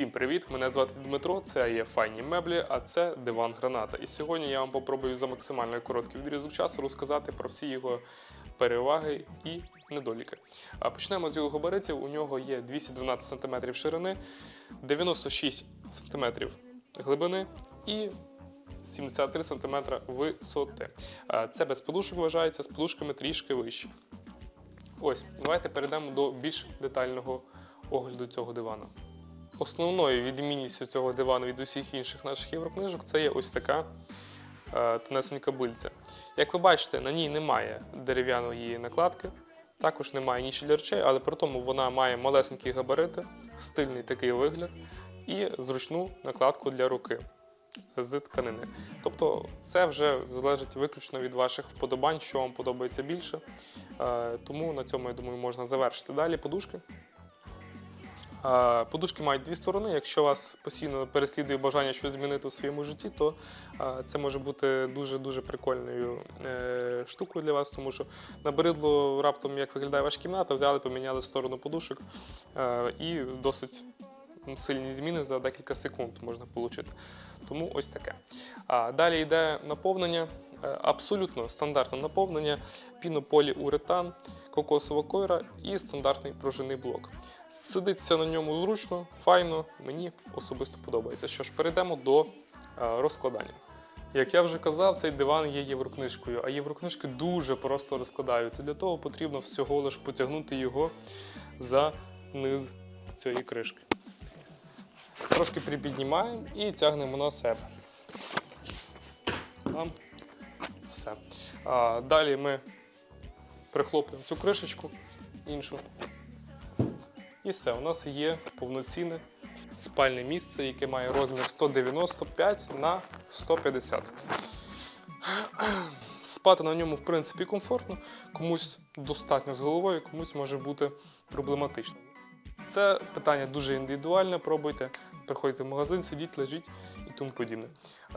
Всім привіт! Мене звати Дмитро, це є файні меблі, а це диван граната. І сьогодні я вам попробую за максимально короткий відрізок часу розказати про всі його переваги і недоліки. А почнемо з його габаритів. У нього є 212 см ширини, 96 см глибини і 73 см висоти. Це без подушок вважається, з подушками трішки вище. Ось, давайте перейдемо до більш детального огляду цього дивана. Основною відмінністю цього дивану від усіх інших наших єврокнижок це є ось така е, тонесенька бильця. Як ви бачите, на ній немає дерев'яної накладки, також немає нічі для речей, але при тому вона має малесенькі габарити, стильний такий вигляд і зручну накладку для руки з тканини. Тобто це вже залежить виключно від ваших вподобань, що вам подобається більше. Е, Тому на цьому, я думаю, можна завершити. Далі подушки. Подушки мають дві сторони. Якщо вас постійно переслідує бажання щось змінити у своєму житті, то це може бути дуже-дуже прикольною е, штукою для вас, тому що набридло раптом, як виглядає ваша кімната, взяли, поміняли сторону подушок е, і досить сильні зміни за декілька секунд можна отримати. Тому ось таке. А далі йде наповнення. Е, Абсолютно стандартне наповнення, пінополіуретан, кокосова койра і стандартний пружинний блок. Сидиться на ньому зручно, файно, мені особисто подобається. Що ж, перейдемо до е, розкладання. Як я вже казав, цей диван є єврокнижкою, а єврокнижки дуже просто розкладаються. Для того потрібно всього лиш потягнути його за низ цієї кришки. Трошки припіднімаємо і тягнемо на себе. Там все. А, далі ми прихлопуємо цю кришечку іншу. І все, у нас є повноцінне спальне місце, яке має розмір 195 на 150. Спати на ньому, в принципі, комфортно, комусь достатньо з головою, комусь може бути проблематично. Це питання дуже індивідуальне. Пробуйте, приходьте в магазин, сидіть, лежіть і тому подібне.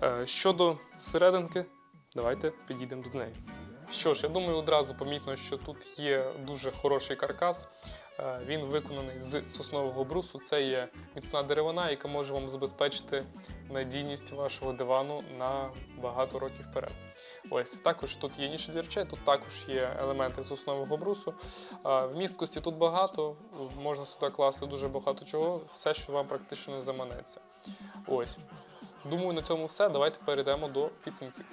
Е, Щодо серединки, давайте підійдемо до неї. Що ж, я думаю, одразу помітно, що тут є дуже хороший каркас. Е, Він виконаний з соснового брусу. Це є міцна деревина, яка може вам забезпечити надійність вашого дивану на багато років вперед. Ось також тут є ніша для речей, тут також є елементи соснового брусу. Е, Вмісткості тут багато, можна сюди класти дуже багато чого, все, що вам практично не заманеться. Ось. Думаю, на цьому все. Давайте перейдемо до підсумків.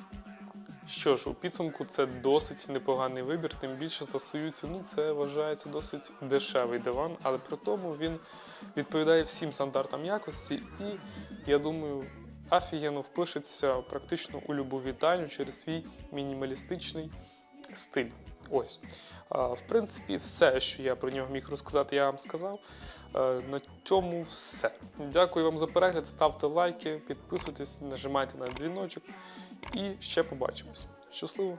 Що ж, у підсумку це досить непоганий вибір, тим більше за свою ціну це вважається досить дешевий диван, але при тому він відповідає всім стандартам якості і, я думаю, офігенно впишеться практично у любу вітальню через свій мінімалістичний стиль. Ось. В принципі, все, що я про нього міг розказати, я вам сказав. Е, На цьому все. Дякую вам за перегляд. Ставте лайки, підписуйтесь, нажимайте на дзвіночок і ще побачимось. Щасливо!